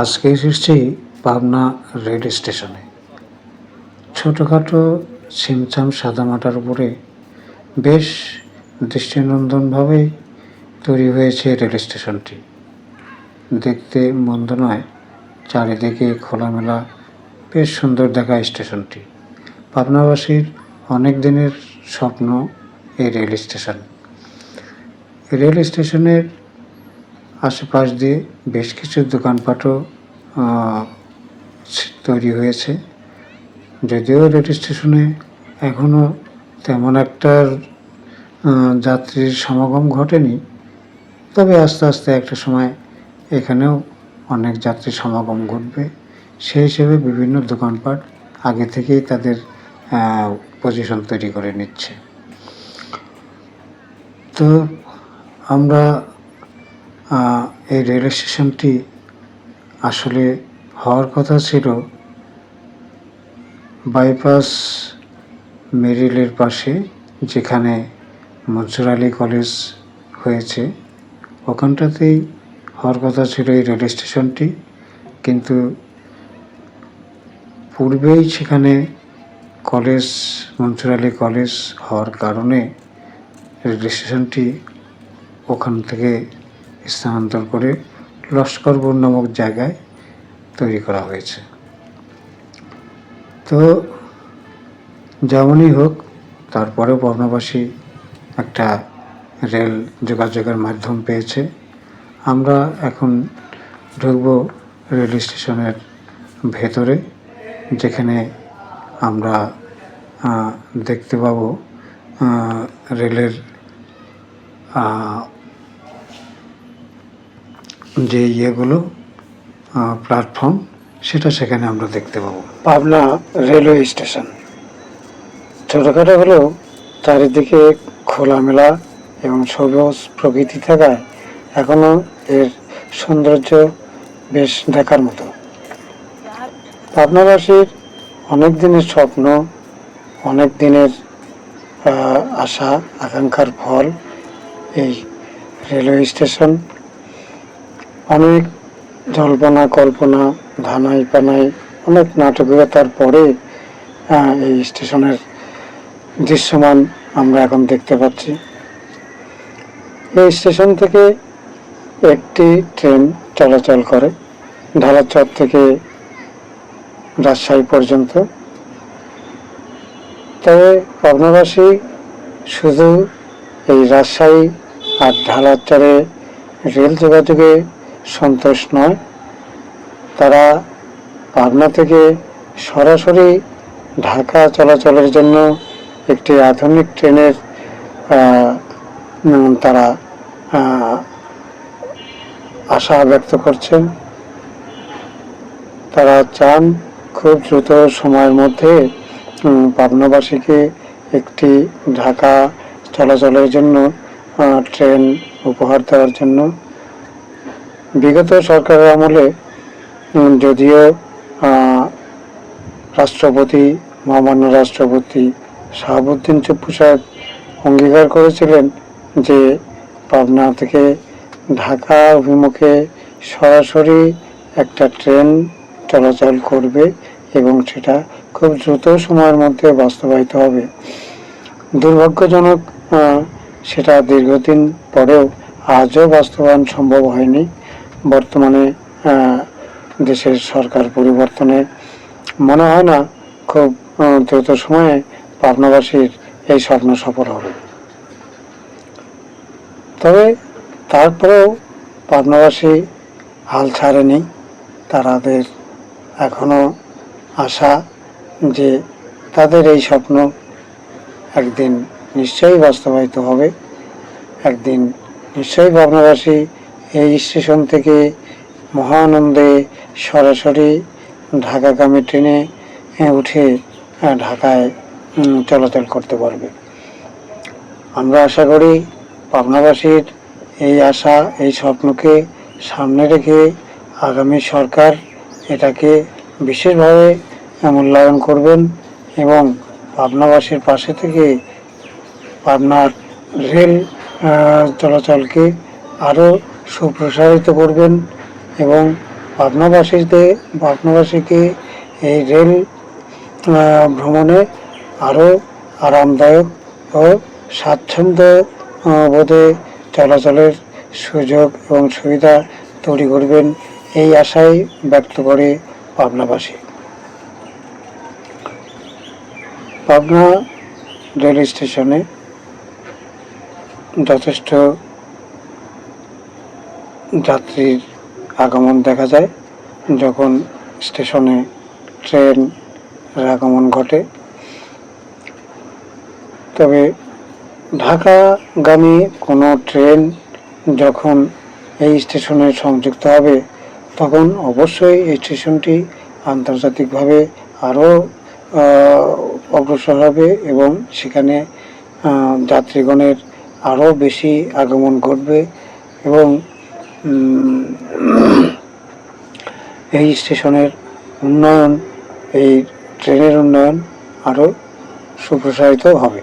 আজকে এসেছি পাবনা রেল স্টেশনে। ছোটোখাটো ছিমছাম সাদামাটার উপরে বেশ দৃষ্টিনন্দনভাবেই তৈরি হয়েছে রেল স্টেশনটি। দেখতে মন্দ নয়, চারিদিকে খোলামেলা, বেশ সুন্দর দেখা স্টেশনটি। পাবনাবাসীর অনেক দিনের স্বপ্ন এই রেল স্টেশন। রেল স্টেশনের আশেপাশ দিয়ে বেশ কিছু দোকানপাটও তৈরি হয়েছে। যদিও রেল স্টেশনে এখনও তেমন একটা যাত্রীর সমাগম ঘটেনি, তবে আস্তে আস্তে একটা সময় এখানেও অনেক যাত্রী সমাগম ঘটবে। সেই হিসেবে বিভিন্ন দোকানপাট আগে থেকেই তাদের পজিশন তৈরি করে নিচ্ছে। তো আমরা এই রেল স্টেশনটি আসলে হওয়ার কথা ছিল বাইপাস মেরিলের পাশে, যেখানে মনসুর আলী কলেজ হয়েছে। ওখানটাতেই হওয়ার কথা ছিল এই রেল স্টেশনটি, কিন্তু পূর্বেই সেখানে কলেজ, মনসুর আলী কলেজ হওয়ার কারণে রেল স্টেশনটি ওখান থেকে স্থানান্তর করে লস্করপুর নামক জায়গায় তৈরি করা হয়েছে। তো যেমনই হোক, তারপরেও পাবনাবাসী একটা রেল যোগাযোগের মাধ্যম পেয়েছে। আমরা এখন ঢুকব রেল স্টেশনের ভেতরে, যেখানে আমরা দেখতে পাব রেলের যে ইয়েগুলো প্ল্যাটফর্ম সেটা সেখানে আমরা দেখতে পাবো। Pabna railway station. ছোটোখাটো হলেও চারিদিকে খোলামেলা এবং সবুজ প্রকৃতি থাকায় এখনও এর সৌন্দর্য বেশ দেখার মতো। পাবনাবাসীর অনেক দিনের স্বপ্ন, অনেক দিনের আশা, আকাঙ্ক্ষার ফল এই রেলওয়ে স্টেশন অনেক জল্পনা, কল্পনা, ধানাই পানাই, অনেক নাটকীয়তার পরে এই স্টেশনের দৃশ্যমান আমরা এখন দেখতে পাচ্ছি। এই স্টেশন থেকে একটি ট্রেন চলাচল করে, ঢালাচর থেকে রাজশাহী পর্যন্ত। তবে পাবনাবাসী শুধু এই রাজশাহী আর ঢালাচরে রেল যোগাযোগে সন্তোষ নয়। তারা পাবনা থেকে সরাসরি ঢাকা চলাচলের জন্য একটি আধুনিক ট্রেনের তারা আশা ব্যক্ত করছেন। তারা চান খুব দ্রুত সময়ের মধ্যে পাবনাবাসীকে একটি ঢাকা চলাচলের জন্য ট্রেন উপহার দেওয়ার জন্য বিগত সরকারের আমলে যদিও রাষ্ট্রপতি, মহামান্য রাষ্ট্রপতি শাহাবুদ্দিন চুপ্পু সাহেব অঙ্গীকার করেছিলেন যে, পাবনা থেকে ঢাকা অভিমুখে সরাসরি একটা ট্রেন চলাচল করবে এবং সেটা খুব দ্রুত সময়ের মধ্যে বাস্তবায়িত হবে। দুর্ভাগ্যজনক সেটা দীর্ঘদিন পরেও আজও বাস্তবায়ন সম্ভব হয়নি। বর্তমানে দেশের সরকার পরিবর্তনে, মনে হয় না খুব দ্রুত সময়ে পাবনাবাসীর এই স্বপ্ন সফল হবে। তবে তারপরেও পাবনাবাসী হাল ছাড়েনি। তাদের এখনও আশা যে তাদের এই স্বপ্ন একদিন নিশ্চয়ই বাস্তবায়িত হবে। একদিন নিশ্চয়ই পাবনাবাসী এই স্টেশন থেকে মহানন্দে সরাসরি ঢাকাগামী ট্রেনে উঠে ঢাকায় চলাচল করতে পারবে। আমরা আশা করি পাবনাবাসীর এই আশা, এই স্বপ্নকে সামনে রেখে আগামী সরকার এটাকে বিশেষভাবে মূল্যায়ন করবেন এবং পাবনাবাসীর পাশে থেকে পাবনার রেল চলাচলকে আরও সুপ্রসারিত করবেন এবং পাবনাবাসীতে পাবনাবাসীকে এই রেল ভ্রমণে আরও আরামদায়ক ও স্বাচ্ছন্দ্য বোধে চলাচলের সুযোগ এবং সুবিধা তৈরি করবেন এই আশাই ব্যক্ত করে পাবনাবাসী পাবনা রেল স্টেশনে যথেষ্ট যাত্রীর আগমন দেখা যায় যখন স্টেশনে ট্রেন আগমন ঘটে। তবে ঢাকাগামী কোনো ট্রেন যখন এই স্টেশনে সংযুক্ত হবে, তখন অবশ্যই এই স্টেশনটি আন্তর্জাতিকভাবে আরও অগ্রসর হবে এবং সেখানে যাত্রীগণের আরও বেশি আগমন ঘটবে এবং এই স্টেশনের উন্নয়ন এই ট্রেনের উন্নয়ন আরও সুপ্রসারিত হবে।